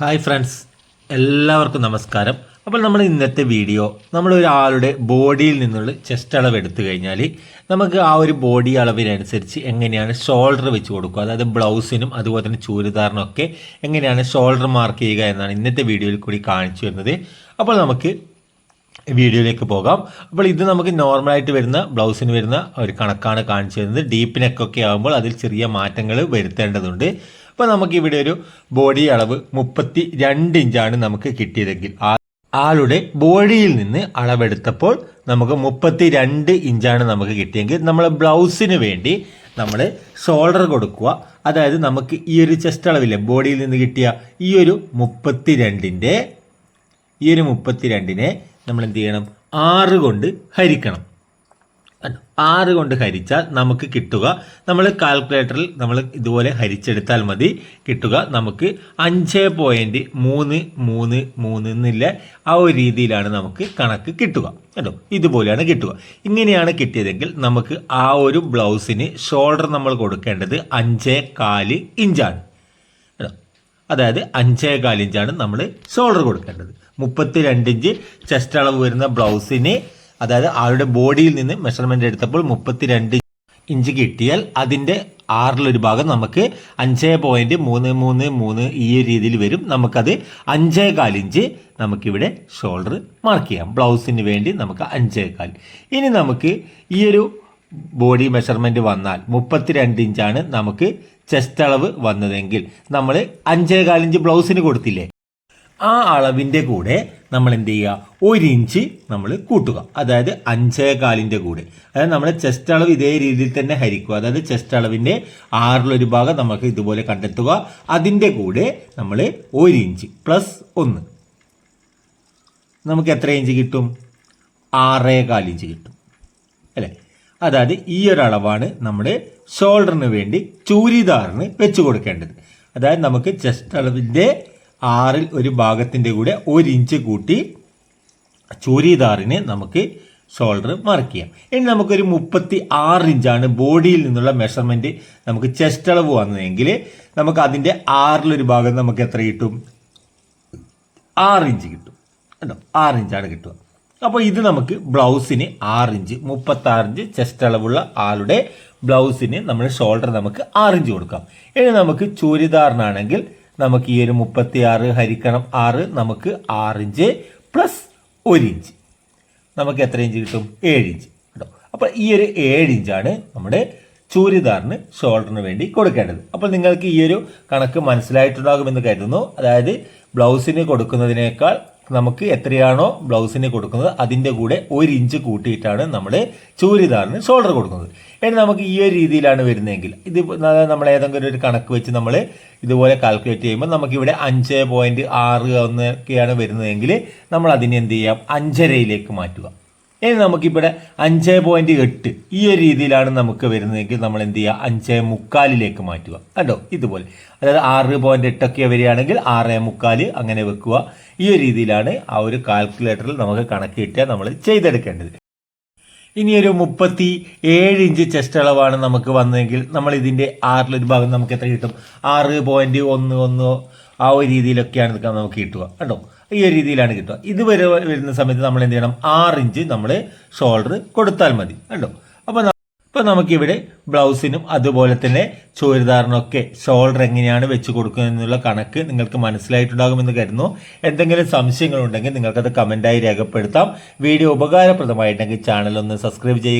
Hi friends. എല്ലാവർക്കും നമസ്കാരം. അപ്പോൾ നമ്മൾ ഇന്നത്തെ വീഡിയോ നമ്മൾ ഒരാളുടെ ബോഡിയിൽ നിന്നുള്ള ചെസ്റ്റ് അളവ് എടുത്തു കഴിഞ്ഞാൽ നമുക്ക് ആ ഒരു ബോഡി അളവിനനുസരിച്ച് എങ്ങനെയാണ് ഷോൾഡർ വെച്ച് കൊടുക്കുക. അതായത് ബ്ലൗസിനും അതുപോലെ തന്നെ ചൂരിദാറിനും ഒക്കെ എങ്ങനെയാണ് ഷോൾഡർ മാർക്ക് ചെയ്യുക എന്നാണ് ഇന്നത്തെ വീഡിയോയിൽ കൂടി കാണിച്ചു വരുന്നത് അപ്പോൾ നമുക്ക് വീഡിയോയിലേക്ക് പോകാം. അപ്പോൾ ഇത് നമുക്ക് നോർമലായിട്ട് വരുന്ന ബ്ലൗസിന് വരുന്ന ഒരു കണക്കാണ് കാണിച്ചു തരുന്നത്. ഡീപ്പ് നെക്കൊക്കെ ആകുമ്പോൾ അതിൽ ചെറിയ മാറ്റങ്ങൾ വരുത്തേണ്ടതുണ്ട്. അപ്പോൾ നമുക്ക് ഇവിടെ ഒരു ബോഡി അളവ് മുപ്പത്തി രണ്ട് ഇഞ്ചാണ് നമുക്ക് കിട്ടിയതെങ്കിൽ ആളുടെ ബോഡിയിൽ നിന്ന് അളവെടുത്തപ്പോൾ നമുക്ക് മുപ്പത്തി രണ്ട് ഇഞ്ചാണ് നമുക്ക് കിട്ടിയെങ്കിൽ നമ്മൾ ബ്ലൗസിന് വേണ്ടി നമ്മൾ ഷോൾഡർ കൊടുക്കുക അതായത് നമുക്ക് ഈ ഒരു ചെസ്റ്റ് അളവില്ലേ ബോഡിയിൽ നിന്ന് കിട്ടിയ ഈ ഒരു മുപ്പത്തി രണ്ടിന്റെ ഈ ഒരു മുപ്പത്തി രണ്ടിനെ നമ്മൾ എന്ത് ചെയ്യണം ആറ് കൊണ്ട് ഹരിക്കണം? ആറ് കൊണ്ട് ഹരിച്ചാൽ നമുക്ക് കിട്ടുക. നമ്മൾ കാൽക്കുലേറ്ററിൽ നമ്മൾ ഇതുപോലെ ഹരിച്ചെടുത്താൽ മതി. കിട്ടുക നമുക്ക് അഞ്ച് പോയിന്റ് മൂന്ന് മൂന്ന് മൂന്ന് എന്നില്ല. ആ ഒരു രീതിയിലാണ് നമുക്ക് കണക്ക് കിട്ടുക. കേട്ടോ? ഇതുപോലെയാണ് കിട്ടുക. ഇങ്ങനെയാണ് കിട്ടിയതെങ്കിൽ നമുക്ക് ആ ഒരു ബ്ലൗസിന് ഷോൾഡർ നമ്മൾ കൊടുക്കേണ്ടത് അഞ്ചേ കാൽ ഇഞ്ചാണ്. കേട്ടോ? അതായത് അഞ്ചേ കാലിഞ്ചാണ് നമ്മൾ ഷോൾഡർ കൊടുക്കേണ്ടത്. മുപ്പത്തി രണ്ട് ഇഞ്ച് ചെസ്റ്റ് അളവ് വരുന്ന ബ്ലൗസിന് അതായത് ആളുടെ ബോഡിയിൽ നിന്ന് മെഷർമെന്റ് എടുത്തപ്പോൾ മുപ്പത്തിരണ്ട് ഇഞ്ച് കിട്ടിയാൽ അതിന്റെ ആറിലൊരു ഭാഗം നമുക്ക് അഞ്ചേ പോയിന്റ് മൂന്ന് മൂന്ന് മൂന്ന് ഈ ഒരു രീതിയിൽ വരും. നമുക്കത് അഞ്ചേ കാലിഞ്ച് നമുക്കിവിടെ ഷോൾഡർ മാർക്ക് ചെയ്യാം. ബ്ലൗസിന് വേണ്ടി നമുക്ക് അഞ്ചേ കാൽ. ഇനി നമുക്ക് ഈ ഒരു ബോഡി മെഷർമെന്റ് വന്നാൽ മുപ്പത്തിരണ്ട് ഇഞ്ചാണ് നമുക്ക് ചെസ്റ്റ് അളവ് വന്നതെങ്കിൽ നമ്മൾ അഞ്ചേ കാലിഞ്ച് ബ്ലൗസിന് കൊടുത്തില്ലേ? ആ അളവിന്റെ കൂടെ നമ്മൾ എന്ത് ചെയ്യുക? ഒരു ഇഞ്ച് നമ്മൾ കൂട്ടുക. അതായത് അഞ്ചേ കാലിന്റെ കൂടെ. അതായത് നമ്മുടെ ചെസ്റ്റ് അളവ് ഇതേ രീതിയിൽ തന്നെ ഹരിക്കുക. അതായത് ചെസ്റ്റ് അളവിന്റെ ആറിലൊരു ഭാഗം നമുക്ക് ഇതുപോലെ കണ്ടെത്തുക. അതിന്റെ കൂടെ നമ്മൾ ഒരു ഇഞ്ച് പ്ലസ് ഒന്ന്. നമുക്ക് എത്ര ഇഞ്ച് കിട്ടും? ആറേ കാലിഞ്ച് കിട്ടും. അല്ലേ? അതായത് ഈ ഒരു അളവാണ് നമ്മുടെ ഷോൾഡറിന് വേണ്ടി ചൂരിദാറിന് വെച്ച് കൊടുക്കേണ്ടത്. അതായത് നമുക്ക് ചെസ്റ്റ് അളവിന്റെ ആറിൽ ഒരു ഭാഗത്തിന്റെ കൂടെ ഒരു ഇഞ്ച് കൂട്ടി ചൂരിദാറിന് നമുക്ക് ഷോൾഡർ മാർക്ക് ചെയ്യാം. ഇനി നമുക്കൊരു മുപ്പത്തി ആറ് ഇഞ്ചാണ് ബോഡിയിൽ നിന്നുള്ള മെഷർമെന്റ് നമുക്ക് ചെസ്റ്റ് അളവ് വന്നതെങ്കിൽ നമുക്ക് അതിന്റെ ആറിലൊരു ഭാഗം നമുക്ക് എത്ര കിട്ടും? ആറ് ഇഞ്ച് കിട്ടും. കേട്ടോ ആറ് ഇഞ്ചാണ് കിട്ടുക. അപ്പോൾ ഇത് നമുക്ക് ബ്ലൗസിന് ആറ് ഇഞ്ച് മുപ്പത്തി ആറ് ഇഞ്ച് ചെസ്റ്റ് അളവുള്ള ആളുടെ ബ്ലൗസിന് നമ്മൾ ഷോൾഡർ നമുക്ക് ആറ് ഇഞ്ച് കൊടുക്കാം. ഇനി നമുക്ക് ചൂരിദാറിനാണെങ്കിൽ നമുക്ക് ഈ ഒരു മുപ്പത്തി ആറ് ഹരിക്കണം ആറ് നമുക്ക് ആറിഞ്ച് പ്ലസ് ഒരു ഇഞ്ച്. നമുക്ക് എത്ര ഇഞ്ച് കിട്ടും? ഏഴ് ഇഞ്ച് കേട്ടോ. അപ്പോൾ ഈ ഒരു ഏഴ് ഇഞ്ചാണ് നമ്മുടെ ചൂരിദാറിന് ഷോൾഡറിന് വേണ്ടി കൊടുക്കേണ്ടത്. അപ്പോൾ നിങ്ങൾക്ക് ഈ ഒരു കണക്ക് മനസ്സിലായിട്ടുണ്ടാകുമെന്ന് കരുതുന്നു. അതായത് ബ്ലൗസിന് കൊടുക്കുന്നതിനേക്കാൾ നമുക്ക് എത്രയാണോ ബ്ലൗസിന് കൊടുക്കുന്നത് അതിന്റെ കൂടെ ഒരു ഇഞ്ച് കൂട്ടിയിട്ടാണ് നമ്മൾ ചൂരിദാറിന് ഷോൾഡർ കൊടുക്കുന്നത്. ഇനി നമുക്ക് ഈ ഒരു രീതിയിലാണ് വരുന്നതെങ്കിൽ ഇത് നമ്മൾ ഏതെങ്കിലും ഒരു കണക്ക് വെച്ച് നമ്മൾ ഇതുപോലെ കാൽക്കുലേറ്റ് ചെയ്യുമ്പോൾ നമുക്കിവിടെ അഞ്ച് പോയിന്റ് ആറ് ഒന്നൊക്കെയാണ് വരുന്നതെങ്കിൽ നമ്മൾ അതിനെ എന്ത് ചെയ്യാം? അഞ്ചരയിലേക്ക് മാറ്റുക. ഇനി നമുക്കിവിടെ അഞ്ച് പോയിന്റ് എട്ട്. ഈ ഒരു രീതിയിലാണ് നമുക്ക് വരുന്നതെങ്കിൽ നമ്മൾ എന്ത് ചെയ്യുക? അഞ്ച് മുക്കാലിലേക്ക് മാറ്റുക. കണ്ടോ? ഇതുപോലെ. അതായത് ആറ് പോയിന്റ് എട്ടൊക്കെ വരികയാണെങ്കിൽ ആറ് മുക്കാൽ അങ്ങനെ വെക്കുക. ഈ ഒരു രീതിയിലാണ് ആ ഒരു കാൽക്കുലേറ്ററിൽ നമുക്ക് കണക്ക് കിട്ടുക നമ്മൾ ചെയ്തെടുക്കേണ്ടത്. ഇനി ഒരു മുപ്പത്തി ഏഴ് ഇഞ്ച് ചെസ്റ്റ് അളവാണ് നമുക്ക് വന്നതെങ്കിൽ നമ്മൾ ഇതിന്റെ ആറിലൊരു ഭാഗം നമുക്ക് എത്ര കിട്ടും? ആറ് പോയിന്റ് ഒന്ന് ഒന്ന് ആ ഒരു രീതിയിലൊക്കെയാണ് നമുക്ക് കിട്ടുക. കണ്ടോ? ഈ ഒരു രീതിയിലാണ് കിട്ടുക. ഇതുവരെ വരുന്ന സമയത്ത് നമ്മൾ എന്ത് ചെയ്യണം? ആറ് ഇഞ്ച് നമ്മൾ ഷോൾഡർ കൊടുത്താൽ മതി. കണ്ടോ? അപ്പോൾ ഇപ്പം നമുക്കിവിടെ ബ്ലൗസിനും അതുപോലെ തന്നെ ചുരിദാറിനൊക്കെ ഷോൾഡർ എങ്ങനെയാണ് വെച്ച് കൊടുക്കുക എന്നുള്ള കണക്ക് നിങ്ങൾക്ക് മനസ്സിലായിട്ടുണ്ടാകുമെന്ന് കരുതുന്നു. എന്തെങ്കിലും സംശയങ്ങളുണ്ടെങ്കിൽ നിങ്ങൾക്കത് കമന്റായി രേഖപ്പെടുത്താം. വീഡിയോ ഉപകാരപ്രദമായിട്ടുണ്ടെങ്കിൽ ചാനൽ ഒന്ന് സബ്സ്ക്രൈബ് ചെയ്യുക.